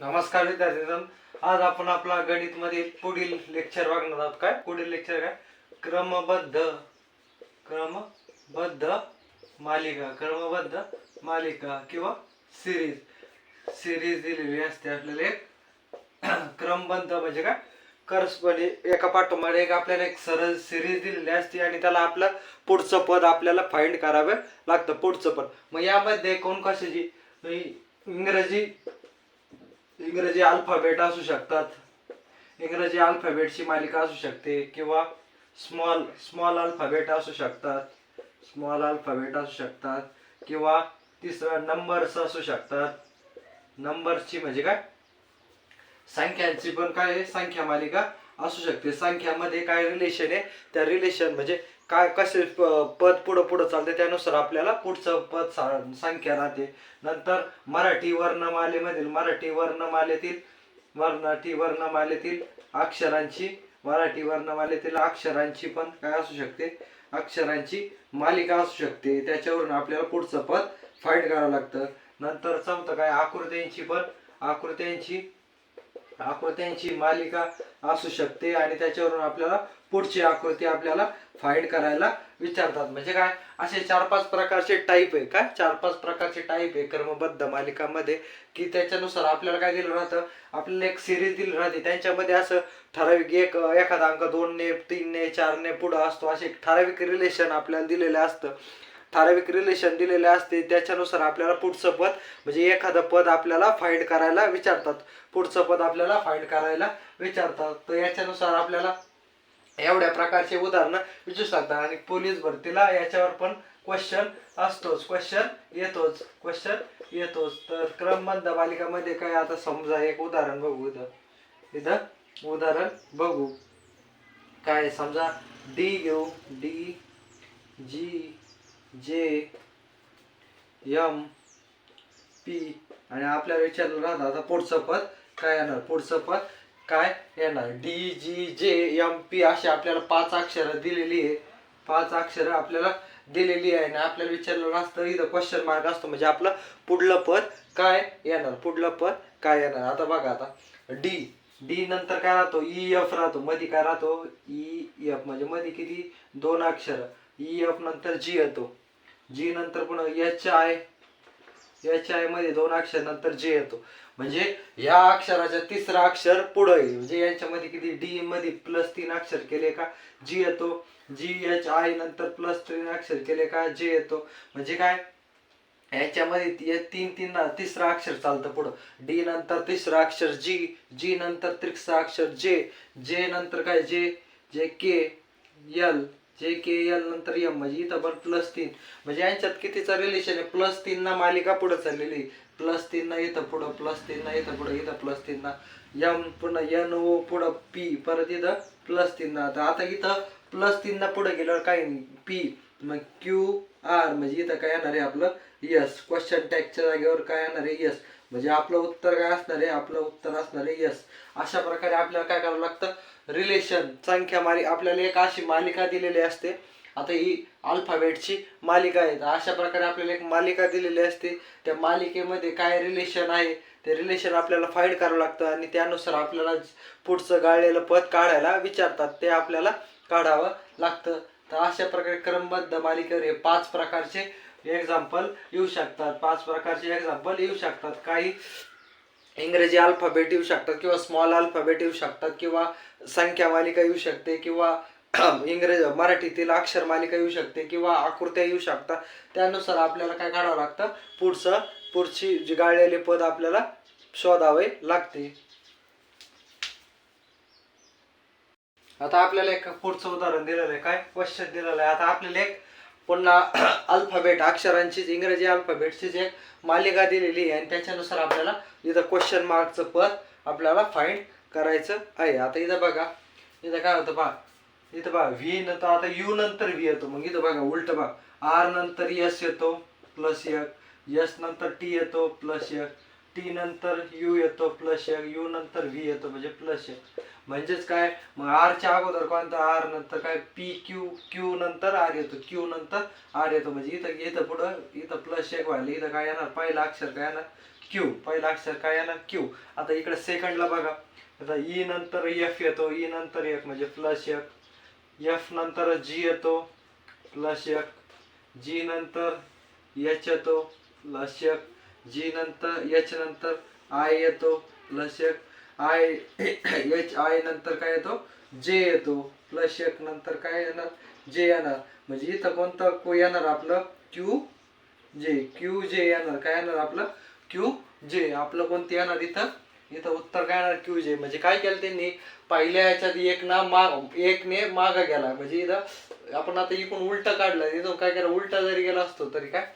नमस्कार विद्यार्थी आज आपण आपला गणित मध्ये पुढील लेक्चर बघणार आहोत. काय? पुढील लेक्चर काय? क्रमबद्ध क्रमबद्ध मालिका क्रमबद्ध मालिका किंवा सिरीज सिरीज दिलेली असते आपल्याला एक. क्रमबद्ध म्हणजे काय? करस्पणे म्हणजे एका पाठोमागे एक आपल्याला एक सरळ सिरीज दिलेली असते आणि त्याला आपलं पुढचं पद आपल्याला फाइंड करावं लागतं पुढचं पद. मग यामध्ये कोण कशाची? इंग्रजी इंग्रजी अल्फाबेट असू शकतात. इंग्रजी अल्फाबेटची मालिका असू शकते किंवा स्मॉल स्मॉल अल्फाबेट असू शकतात. स्मॉल अल्फाबेट असू शकतात किंवा तिसरं नंबर्स असू शकतात. नंबर्सची म्हणजे काय? संख्यांची पण काय संख्या मालिका असू शकते. संख्यामध्ये काय रिलेशन आहे? त्या रिलेशन म्हणजे काय कसे प- पद पुढं पुढं चालते त्यानुसार आपल्याला पुढचं पद सा- संख्या राहते. नंतर मराठी वर्णमालेमधील मराठी वर्णमालेतील मराठी वर्णमालेतील अक्षरांची मराठी वर्णमालेतील अक्षरांची पण काय असू शकते? अक्षरांची मालिका असू शकते. त्याच्यावरून आपल्याला पुढचं पद फाईंड करावं लागतं. नंतर चौथं काय? आकृत्यांची पण आकृत्यांची आकृत्यांची मालिका असू शकते आणि त्याच्यावरून आपल्याला पुढची आकृती आपल्याला फाईंड करायला विचारतात. म्हणजे काय? असे चार पाच प्रकारचे टाईप आहे काय चार पाच प्रकारचे टाईप आहे क्रमबद्ध मालिकामध्ये की त्याच्यानुसार आपल्याला काय दिलं राहतं? आपल्याला एक सिरीज दिली राहते. त्यांच्यामध्ये असं ठराविक एक एखादा अंक दोन ने तीन ने चार ने पुढं असतो. असे एक ठराविक रिलेशन आपल्याला दिलेलं असतं. ठराविक रिलेशन दिलेले असते त्याच्यानुसार आपल्याला पुढचं पद म्हणजे एखादं पद आपल्याला फाईंड करायला विचारतात. पुढचं पद आपल्याला फाईंड करायला विचारतात. तर याच्यानुसार आपल्याला एवढ्या प्रकारचे उदाहरणं विचारू शकतात. आणि पोलीस भरतीला याच्यावर पण क्वेश्चन असतोच. क्वेश्चन येतोच. क्वेश्चन येतोच. तर क्रमबद्ध बालिकामध्ये काय? आता समजा एक उदाहरण बघू इथं. इथं उदाहरण बघू. काय? समजा डी घेऊ. डी जी जे यम पी आणि आपल्या विचारलं राहतं आता पुढचं पद काय येणार? पुढचं पद काय येणार? डी जी जे एम पी अशी आपल्याला पाच अक्षरं दिलेली आहे पाच अक्षरं आपल्याला दिलेली आहे आणि आपल्याला विचारलं असतं इथं क्वेश्चन मार्क असतो. म्हणजे आपलं पुढलं पद काय येणार? पुढलं पद काय येणार? आता बघा आता. डी. डी नंतर काय राहतो? E, ई एफ राहतो. मध्ये काय राहतो? E, ई एफ म्हणजे मध्ये किती? दोन अक्षरं. ई एफ नंतर जी येतो. जी नंतर पण एच आय एच आयमध्ये दोन अक्षर नंतर जे येतो. म्हणजे या अक्षराच्या तिसरा अक्षर पुढं येईल. म्हणजे यांच्यामध्ये किती? डी मध्ये प्लस तीन अक्षर केले का? जी येतो. जी एच आय नंतर प्लस तीन अक्षर केले का? जे येतो. म्हणजे काय? याच्यामध्ये तीन तीन तिसरं तिसरा अक्षर चालतं पुढं. डी नंतर तिसरा अक्षर जी जी नंतर तिसरा अक्षर जे जे नंतर काय? जे जे के यल जे के एल नंतर एम म्हणजे इथं पण प्लस तीन. म्हणजे यांच्यात कितीचा रिलेशन आहे? प्लस तीन ना मालिका पुढे चाललेली. प्लस तीन ना इथं पुढं प्लस तीन ना इथं पुढं इथं प्लस तीन ना. एम पुन्हा एन ओ पुढं पी परत इथं प्लस तीन ना. आता आता इथं प्लस तीन ना पुढे गेल्यावर काय पी मग क्यू आर म्हणजे इथं काय येणार आहे आपलं? यस क्वेश्चन टॅगच्या जागेवर काय येणार आहे? यस म्हणजे आपलं उत्तर काय असणार आहे? आपलं उत्तर असणार आहे? यस अशा प्रकारे आपल्याला काय करावं लागतं? रिलेशन संख्या माली आपल्याला एक अशी मालिका दिलेली असते. आता ही अल्फाबेटची मालिका आहे. तर अशा प्रकारे आपल्याला एक मालिका दिलेली असते. त्या मालिकेमध्ये काय रिलेशन आहे? ते रिलेशन आपल्याला फाईंड करावं लागतं आणि त्यानुसार आपल्याला पुढचं गाळलेलं पद काढायला विचारतात. ते आपल्याला काढावं लागतं. तर अशा प्रकारे क्रमबद्ध मालिकेवर हे पाच प्रकारचे एक्झाम्पल येऊ शकतात. पाच प्रकारचे एक्झाम्पल येऊ शकतात. काही इंग्रजी अल्फाबेट येऊ शकतात किंवा स्मॉल अल्फाबेट येऊ शकतात किंवा संख्या मालिका येऊ शकते किंवा इंग्रज मराठीतील अक्षर मालिका येऊ शकते किंवा आकृत्या येऊ शकतात. त्यानुसार आपल्याला काय काढावं लागतं? पुढचं पुढची जी गाळलेले पद आपल्याला शोधावे लागते. आता आपल्याला एक पुढचं उदाहरण दिलेलं आहे. काय? क्वेश्चन दिलेलं आहे. आता आपल्याला एक पुन्हा अल्फाबेट अक्षरांची इंग्रजी अल्फाबेटची जे मालिका दिलेली आहे. आणि त्याच्यानुसार आपल्याला इथं क्वेश्चन मार्कचं पद आपल्याला फाईंड करायचं आहे. आता इथं बघा. इथं काय होतं पहा. इथं बघा व्ही नंतर आता यू नंतर व्ही येतो. मग इथं बघा उलट बघा. आर नंतर यस येतो प्लस एक. यस नंतर टी येतो प्लस एक. टी नंतर यू येतो प्लस एक यू नंतर व्ही येतो म्हणजे प्लस एक. म्हणजेच काय? मग आरच्या अगोदर कोणता? आर नंतर काय? पी क्यू क्यू नंतर आर येतो. क्यू नंतर आर येतो. म्हणजे इथं इथं पुढं इथं प्लस एक व्हायला इथं काय येणार? पहिलं अक्षर काय येणार? क्यू पहिला अक्षर काय येणार? क्यू आता इकडे सेकंडला बघा. आता ई नंतर एफ येतो. ई नंतर एक म्हणजे प्लस एक. एफ नंतर जी येतो. प्लस एक. जी नंतर एच येतो. प्लस एक. जी नंतर एच नंतर आय येतो प्लस एक आय एच आय नंतर काय येतो? जे येतो. प्लस एक नंतर काय येणार? जे येणार. म्हणजे इथं कोणतं को येणार आपलं? क्यू जे क्यू जे येणार. काय येणार आपलं? क्यू जे. आपलं कोणतं येणार इथं? इथं उत्तर काय येणार? क्यू जे. म्हणजे काय केलं त्यांनी? पहिल्या याच्यात एक ना माग एकने माग गेला. म्हणजे इथं आपण आता इकडून उलट काढलं. इथून काय केलं? उलटा जरी गेला असतो तरी काय?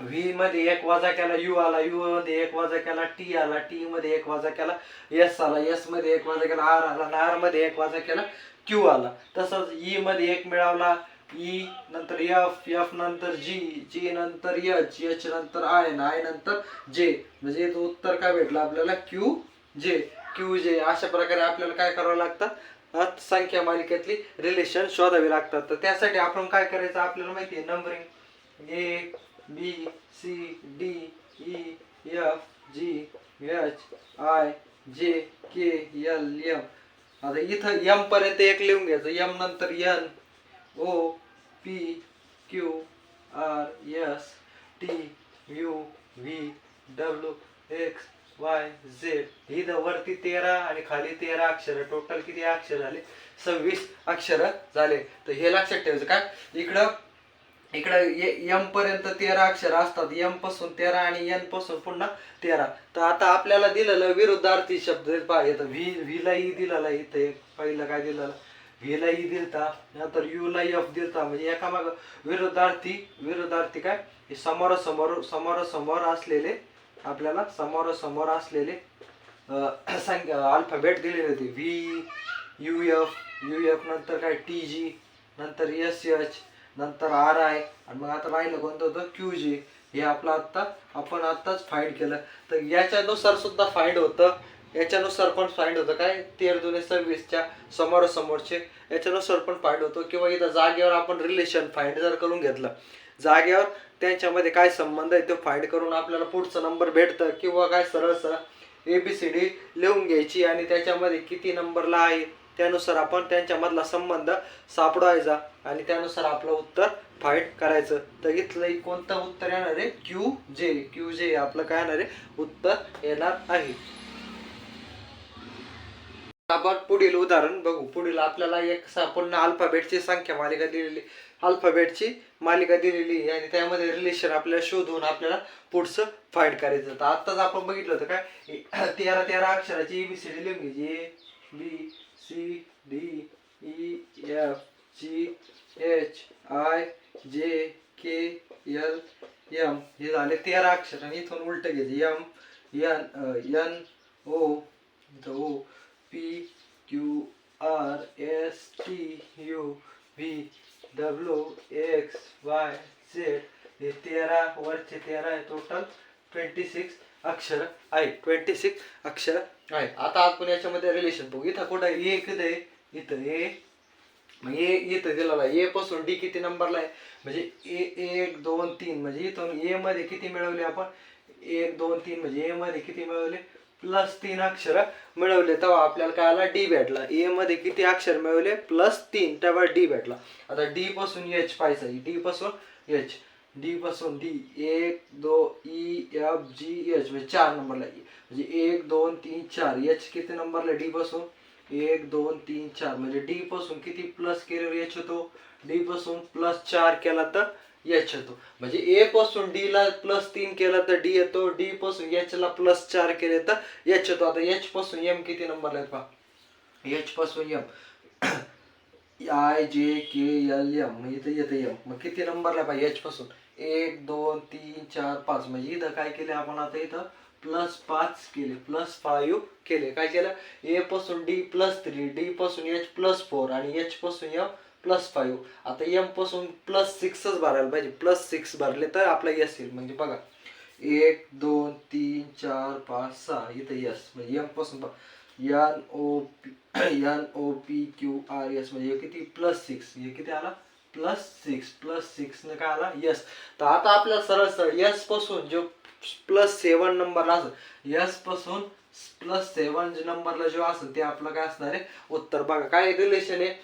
व्ही मध्ये एक वजा केला यू आला यू मध्ये एक वजा केला टी आला टी मध्ये एक वजा केला एस आला एसमध्ये एक वजा केला आर आला आरमध्ये एक वजा केला क्यू आला. तसंच ई मध्ये एक मिळवला ई e नंतर एफ एफ नंतर जी जी नंतर एच एच नंतर आय आय नंतर जे म्हणजे उत्तर काय भेटलं आपल्याला? क्यू जे क्यू जे अशा प्रकारे आपल्याला काय करावं लागतं? संख्या मालिकेतली रिलेशन शोधावी लागतात. तर त्यासाठी आपण काय करायचं आपल्याला माहिती आहे? नंबरिंग एक B C D E F G H I J K L M. आता इथं एम पर्यंत एक लिहून घ्यायचं. एम नंतर N O P Q R S T U V W X Y Z ही वरती तेरा आणि खाली तेरा अक्षर. टोटल किती अक्षर झाले सव्वीस अक्षर झाले. तर हे लक्षात ठेवायचं काय इकडं इकडं यम पर्यंत तेरा अक्षर असतात. यमपासून तेरा आणि एनपासून पुन्हा तेरा. तर आता आपल्याला दिलेलं विरुद्धार्थी शब्द पाहिजे व्ही व्हीला ई e दिलेला इथं एक पहिलं काय दिलेलं? व्हीला ई e दिलता नंतर यूला एफ दिलता. म्हणजे एका माग विरुद्धार्थी विरुद्धार्थी काय? हे समोरासमोर समोरासमोर असलेले आपल्याला समोरासमोर असलेले संख्या अल्फाबेट दिलेले होते. V U F U F नंतर काय? टी जी नंतर एस एच नंतर आर आय आणि मग आता राहिलं कोणतं होतं? क्यू जी हे आपलं आत्ता आपण आत्ताच फाईंड केलं. तर याच्यानुसार सुद्धा फाईंड होतं. याच्यानुसार पण फाईंड होतं काय? तेर दोन सव्वीसच्या समोरासमोरचे. याच्यानुसार पण फाईंड होतो. किंवा इथं जागेवर आपण रिलेशन फाईंड जर करून घेतलं. जागेवर त्यांच्यामध्ये काय संबंध आहे तो फाईंड करून आपल्याला पुढचा नंबर भेटतं. किंवा काय सरळ सरळ ए बी सी डी लिहून घ्यायची आणि त्याच्यामध्ये किती नंबरला आहे? त्यानुसार आपण त्यांच्यामधला संबंध सापडवायचा आणि त्यानुसार आपलं उत्तर फाईंड करायचं. तर इथलं कोणतं उत्तर येणार आहे? क्यू जे क्यू जे आपलं काय येणार आहे? उत्तर येणार आहे. आपण पुढील उदाहरण बघू. पुढील आपल्याला एक पूर्ण अल्फाबेटची संख्या मालिका दिलेली अल्फाबेटची मालिका दिलेली आहे आणि त्यामध्ये रिलेशन आपल्याला शोधून आपल्याला पुढचं फाईंड करायचं तर आत्ताच आपण बघितलं होतं काय? तेरा तेरा अक्षराची एबीसीडी लिहून घ्यायची. A B C D E F G H I J K L M हे झाले तेरा अक्षर आणि इथून उलट घ्यायचे. एम एन एन ओ इथं O P Q R S T U V W X Y Z हे तेरा वरचे तेरा आहे. टोटल ट्वेंटी सिक्स अक्षर आहे ट्वेंटी सिक्स अक्षर आहे आता आपण याच्यामध्ये रिलेशन बघू. इथं कुठं ए किती आहे? इथं ए. मग ए इथं दिलेला ए पासून डी किती नंबरला आहे? म्हणजे ए एक दोन तीन. म्हणजे इथून ए मध्ये किती मिळवले आपण? एक दोन तीन. म्हणजे ए मध्ये किती मिळवले? प्लस तीन अक्षर मिळवले. तेव्हा आपल्याला काय आला? डी भेटला. ए मध्ये किती अक्षर मिळवले? प्लस तीन. तेव्हा डी भेटला. आता डी पासून एच पाहिजे डी पासून एच डी पासून डी एक दो ई एफ जी एच म्हणजे चार नंबरला म्हणजे एक दोन तीन चार. एच किती नंबरला डी पासून? एक दोन तीन चार. म्हणजे डी पासून किती प्लस केल्यावर एच होतो? डी पासून प्लस चार केला तर एच येतो म्हणजे ए पासून डी ला प्लस तीन केला तर डी येतो. डी पासून एच ला प्लस चार केले तर एच येतो आता एच पासून एम किती नंबरला आहे एच पासून M. I J K L M म्हणजे इथं येतं एम मग किती नंबरला पाहिजे? एच पासून. एक दोन तीन चार पाच. म्हणजे इथं काय केले आपण आता इथं? प्लस पाच केले. प्लस फाईव्ह केले. काय केलं? ए पासून डी प्लस थ्री डी पासून एच प्लस फोर आणि एच पासून एम प्लस फाईव्ह आता एमपासून प्लस सिक्सच भरायला पाहिजे. प्लस सिक्स भरले तर आपला यस येईल. म्हणजे बघा. एक दोन तीन चार पाच सहा. इथं यस म्हणजे एमपासून N O P N O P Q R S म्हणजे हे किती? Plus six. हे किती आला? Plus six. प्लस सिक्स काय आला? यस. तर आता आपल्याला सरळ सरळ यसपासून जो प्लस सेवन नंबरला असेल यसपासून प्लस सेवन नंबरला जो असेल ते आपलं काय असणार आहे? उत्तर. बघा काय रिलेशन आहे?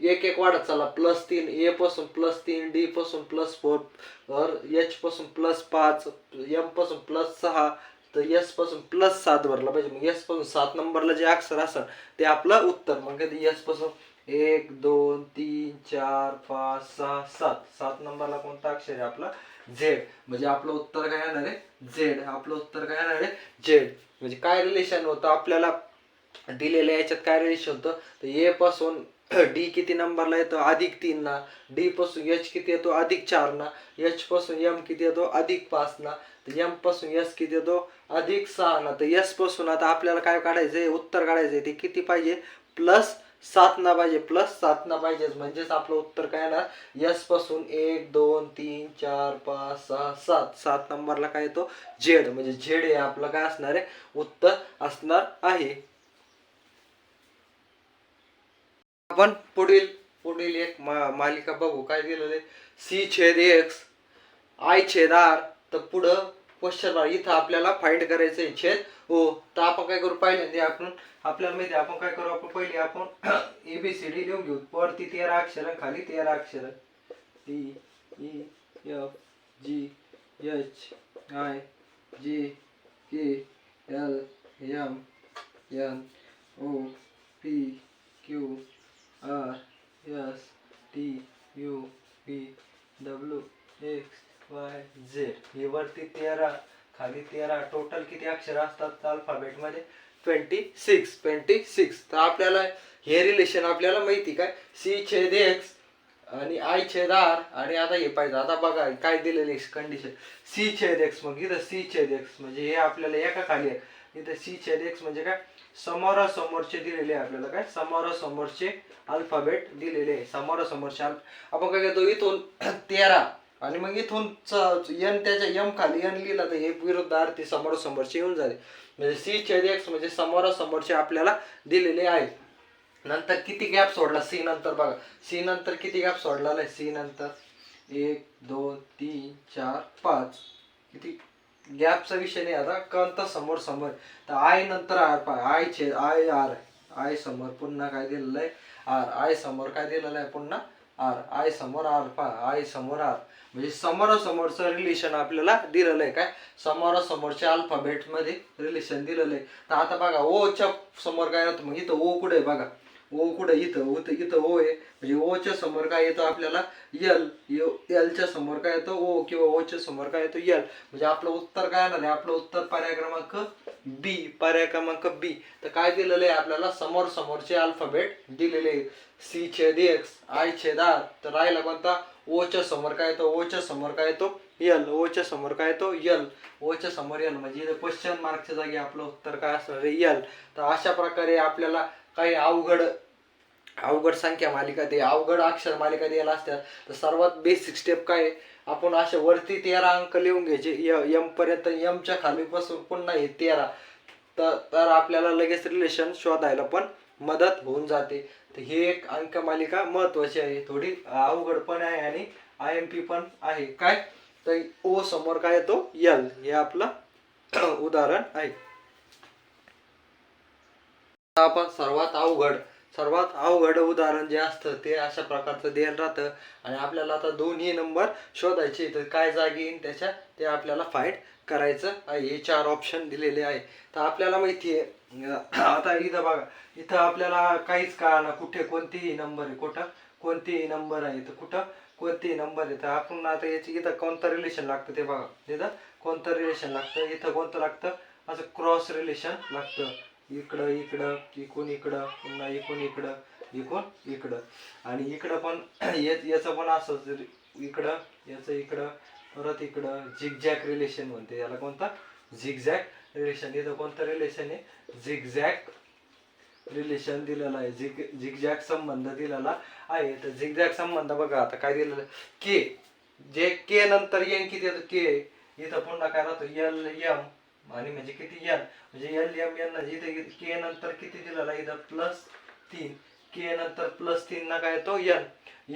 एक एक वाढत चालला. प्लस तीन ए पासून प्लस तीन डी पासून प्लस फोर एच पासून प्लस पाच एमपासून प्लस सहा तर एसपासून प्लस सात भरला पाहिजे. मग एसपासून सात नंबरला जे अक्षर असेल ते आपलं उत्तर. मग कधी एसपासून एक दोन तीन चार पाच सहा सात. सात नंबरला कोणता अक्षर आहे आपला? झेड म्हणजे आपलं उत्तर काय येणार आहे? झेड आपलं उत्तर काय येणार आहे? झेड म्हणजे काय रिलेशन होतं? आपल्याला दिलेल्या याच्यात काय रिलेशन होतं? तर ए पासून डी किती नंबरला येतो? अधिक तीन ना. डी पासून एच किती येतो? अधिक चार ना. एच पासून एम किती येतो? अधिक पाच ना. तर एमपासून एस किती येतो? अधिक सहा ना तर एसपासून आता आपल्याला काय काढायचंय? उत्तर काढायचंय. ते किती पाहिजे? प्लस सात ना पाहिजे. प्लस सात ना पाहिजे म्हणजेच आपलं उत्तर काय येणार? एसपासून एक दोन तीन चार पाच सहा सात. सात नंबरला काय येतो? झेड म्हणजे झेड हे आपलं काय असणार आहे? उत्तर असणार आहे. आपण पुढील पुढील एक मा- मालिका बघू. काय दिलेलं आहे? सी छेद एक्स आय छेद आर तर पुढं क्वेश्चन मार्क इथं आपल्याला फाइंड करायचं आहे छेद. हो तर आपण काय करू? पहिल्यांदा आपण आपल्याला माहिती आपण काय करू? आपण पहिले आपण ए बी सी डी लिहून घेऊ. वरती तेरा अक्षर खाली तेरा अक्षर. T E F G H I J K L M N O P Q R S T U P W X Y Z. हे वरती तेरा खाली तेरा टोटल किती अक्षर असतात अल्फाबेटमध्ये ट्वेंटी सिक्स ट्वेंटी सिक्स तर आपल्याला हे रिलेशन आपल्याला माहिती काय? सी छेद एक्स आणि आय छेद आर आणि आता हे पाहिजे. आता बघा काय दिलेली कंडिशन सी छेद एक्स मग इथं सी छेद एक्स म्हणजे हे आपल्याला एका खाली आहे. इथं सी छेद एक्स म्हणजे काय? समोरासमोरचे दिलेले आहे आपल्याला काय? समोरासमोरचे अल्फाबेट दिलेले आहे. समोरासमोरचे अल्फ आपण काय करतो? इथून तेरा. आणि मग इथून यन त्याच्या यम खाली एन लिहिला तर हे विरुद्धार्थी समोरासमोरचे येऊन झाले म्हणजे सी छेद एक्स म्हणजे समोरासमोरचे आपल्याला दिलेले आहेत नंतर किती गॅप सोडला? सी नंतर बघा. सी नंतर किती गॅप सोडला आहे सी नंतर एक दोन तीन चार पाच. किती गॅपचा विषय नाही आता. कंत समोर समोर. तर आय नंतर आर पाय आय छेद आय आर आय समोर पुन्हा काय दिलेलं आहे? आर आय समोर काय दिलेलं आहे? पुन्हा आर आय समोर आर पा आय समोर आर. म्हणजे समोरासमोरचं रिलेशन आपल्याला दिलेलं आहे काय? समोरासमोरच्या अल्फाबेटमध्ये रिलेशन दिलेलं आहे. तर आता बघा ओच्या समोर काय होतं? मग इथं ओ कुठे आहे बघा? ओ कुठं? इथं. ओ तर इथं ओ आहे. म्हणजे ओच्या समोर काय येतं आपल्याला? यल एलच्या समोर काय येतं? ओ किंवा ओच्या समोर काय येतो? यल म्हणजे आपलं उत्तर काय येणार आहे? आपलं उत्तर पर्याय क्रमांक बी पर्याय क्रमांक बी तर काय दिलेलं आहे आपल्याला? समोर समोरचे अल्फाबेट दिलेले सी छेद एक्स आय छेद आर तर राहिला कोणता? ओच्या समोर काय येतो? ओच्या समोर काय येतो? यल ओच्या समोर काय येतो? यल ओच्या समोर यल म्हणजे क्वेश्चन मार्कच्या जागी आपलं उत्तर काय असणार यल तर अशा प्रकारे आपल्याला काही अवघड अवघड संख्या मालिका दे अवघड अक्षर मालिका द्यायला असतात. तर सर्वात बेसिक स्टेप काय आहे? आपण असे वरती तेरा अंक लिहून घ्यायचे. यम पर्यंत यमच्या खाली पासून पुन्हा हे तेरा. तर तर आपल्याला लगेच रिलेशन शोधायला पण मदत होऊन जाते. तर ही एक अंक मालिका महत्वाची आहे. थोडी अवघड पण आहे आणि आय एम पी पण आहे. काय? तर ओ समोर काय येतो? यल हे आपलं उदाहरण आहे. आपण सर्वात अवघड सर्वात अवघड उदाहरण जे असतं ते अशा प्रकारचं देण राहतं. आणि आपल्याला आता दोन्ही नंबर शोधायचे तर काय जागी येईन त्याच्या ते आपल्याला फाईट करायचं आहे. हे चार ऑप्शन दिलेले आहे. तर आपल्याला माहिती आहे आता इथं बघा. इथं आपल्याला काहीच कळणार कुठे कोणतेही नंबर आहे. कुठं कोणतेही नंबर आहे. तर कुठं कोणतेही नंबर आहे. तर आपण आता याची इथं कोणतं रिलेशन लागतं ते बघा. इथं कोणतं रिलेशन लागतं? इथं कोणतं लागतं? असं क्रॉस रिलेशन लागतं. इकडं इकडं इकून इकडं पुन्हा इकून इकडं इकून इकडं. आणि इकडं पण याचं पण असंच इकडं याचं इकडं परत इकडं झिगझॅक रिलेशन म्हणते. याला कोणता? झिगझॅक रिलेशन इथं कोणतं रिलेशन आहे? झिगझॅक रिलेशन दिलेलं आहे. झिग झिगझॅक संबंध दिलेला आहे. तर झिगझॅक संबंध बघा आता काय दिलेलं? के जे के नंतर येन किती येतं? के इथं पुन्हा काय राहतो? एल एम आणि म्हणजे किती एन म्हणजे एल एम एन इथे के नंतर किती दिलेला इथं? प्लस तीन. के नंतर प्लस तीन ना काय येतो एन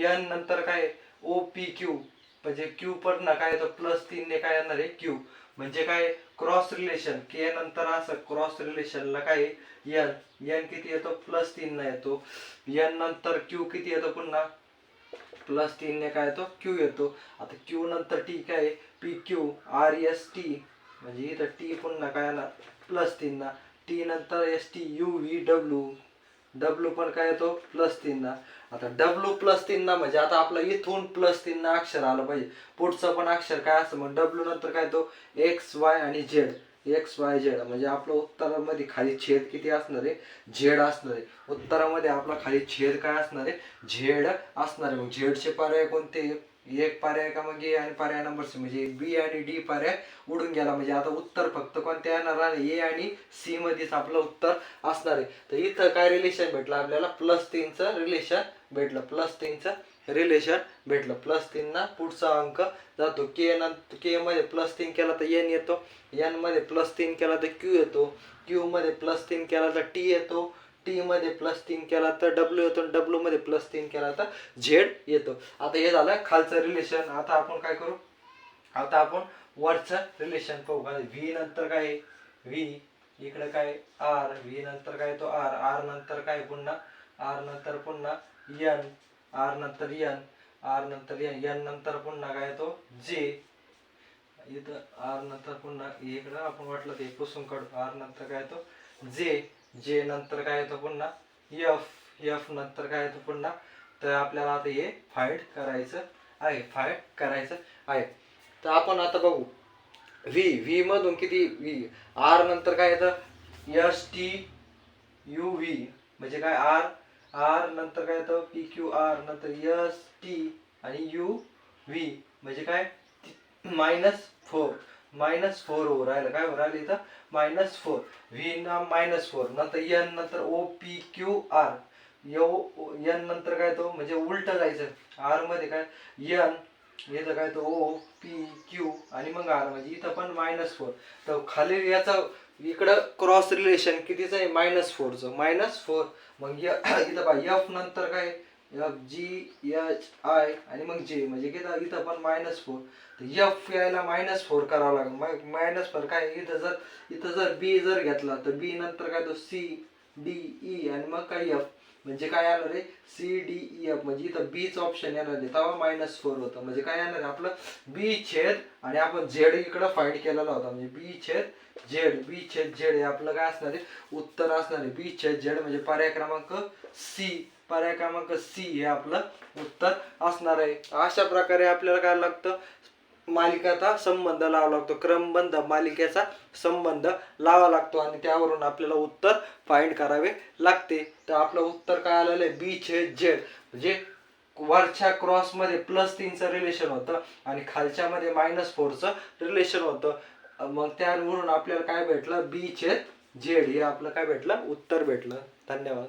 एन नंतर काय? ओ पी क्यू म्हणजे क्यू पण ना काय येतो प्लस तीन ने काय येणार आहे? क्यू म्हणजे काय? क्रॉस रिलेशन के नंतर असं क्रॉस रिलेशनला काय? एन एन किती येतो? प्लस तीन ना येतो. एन नंतर क्यू किती येतो पुन्हा? प्लस तीन ने काय येतो? क्यू येतो. आता क्यू नंतर टी काय? P Q R S T म्हणजे इथं टी पुन्हा काय ना प्लस तीन ना. टी नंतर S T U V W W पण काय येतो? प्लस तीन ना. आता डब्ल्यू प्लस तीन ना म्हणजे आता आपलं इथून प्लस तीन ना अक्षर आलं पाहिजे. पुढचं पण अक्षर काय असं मग डब्ल्यू नंतर काय येतो? एक्स वाय आणि झेड एक्स वाय झेड म्हणजे आपलं उत्तरामध्ये खाली छेद किती असणार आहे? झेड असणार आहे. उत्तरामध्ये आपला खाली छेद काय असणार आहे? झेड असणार आहे. मग झेडचे पर्याय कोणते? एक पर्याय का मग ए आणि पर्याय नंबर सी म्हणजे बी आणि डी पर्याय उडून गेला. म्हणजे आता उत्तर फक्त कोणत्या येणार आहे ए आणि सी मध्येच आपलं उत्तर असणार आहे. तर इथं काय रिलेशन भेटलं? आपल्याला प्लस तीनचं रिलेशन भेटलं. प्लस तीनचं रिलेशन भेटलं. प्लस तीन ना पुढचा अंक जातो. के नंतर के मध्ये प्लस तीन केला तर एन येतो. एनमध्ये प्लस तीन केला तर क्यू येतो. क्यू मध्ये प्लस तीन केला तर टी येतो. टी मध्ये प्लस तीन केला तर डब्ल्यू येतो डब्ल्यू मध्ये प्लस तीन केला तर झेड येतो. आता हे झालं खालचं रिलेशन आता आपण काय करू? आता आपण वरचं रिलेशन पाहू. का व्ही नंतर काय? व्ही इकडे काय? आर व्ही नंतर काय तो आर आर नंतर काय पुन्हा? आर नंतर पुन्हा एन आर नंतर एन आर नंतर एन एन नंतर पुन्हा काय तो? जे इथं आर नंतर पुन्हा e इकडं. आपण वाटलं ते पुसून काढू. आर नंतर काय तो? जे जे नंतर काय येतो पुन्हा? एफ एफ नंतर काय येतं पुन्हा? तर आपल्याला आता हे फाईट करायचं आहे फाईट करायचं आहे. तर आपण आता बघू. व्ही व्ही मधून किती? व्ही आर नंतर काय येतं? एस टी यू व्ही म्हणजे काय आर आर नंतर काय येतं? पी क्यू आर नंतर एस टी आणि यू व्ही म्हणजे काय? मायनस फोर मायनस फोर हो राहिलं. काय हो राहिलं इथं? Minus four. व्ही ना मायनस फोर. नंतर एन नंतर O P Q R. N नंतर काय तो? म्हणजे उलट जायचं. आरमध्ये काय? एन. इथं काय तो? ओ पी क्यू आणि मग आर. म्हणजे इथं पण मायनस फोर. तर खाली याचं इकडं क्रॉस रिलेशन कितीचं आहे? मायनस फोरचं. Minus four. मग य- इथं पाय एफ नंतर काय? एफ जी एच आय आणि मग जे म्हणजे किती इथं पण मायनस फोर तर एफ यायला मायनस फोर करावं लागेल. मग मायनस फोर काय? इथं जर इथं जर बी जर घेतला तर बी नंतर काय? तो सी डी ई आणि मग काय एफ म्हणजे काय आलं रे? सी डी ई एफ म्हणजे इथं बीच ऑप्शन येणार नाही. तेव्हा मायनस फोर होतं. म्हणजे काय येणार आहे? आपलं बी छेद आणि आपण झेड इकडं फाईंड केलेला होता. म्हणजे बी छेद झेड बी छेद झेड हे आपलं काय असणार आहे? उत्तर असणार आहे. बी छेद झेड म्हणजे पर्याय क्रमांक सी पर्याय क्रमांक सी हे आपलं उत्तर असणार आहे. अशा प्रकारे आपल्याला काय लागतं? मालिकाचा संबंध लावा लागतो. क्रमबंध मालिकेचा संबंध लावा लागतो आणि त्यावरून आपल्याला उत्तर फाइंड करावे लागते. तर आपलं उत्तर काय आलेलं आहे? बी छेद झेड म्हणजे वरच्या क्रॉसमध्ये प्लस तीनचं रिलेशन होतं आणि खालच्यामध्ये मायनस फोरचं रिलेशन होतं. मग त्यावरून आपल्याला काय भेटलं? बी छेद झेड हे आपलं काय भेटलं? उत्तर भेटलं. धन्यवाद.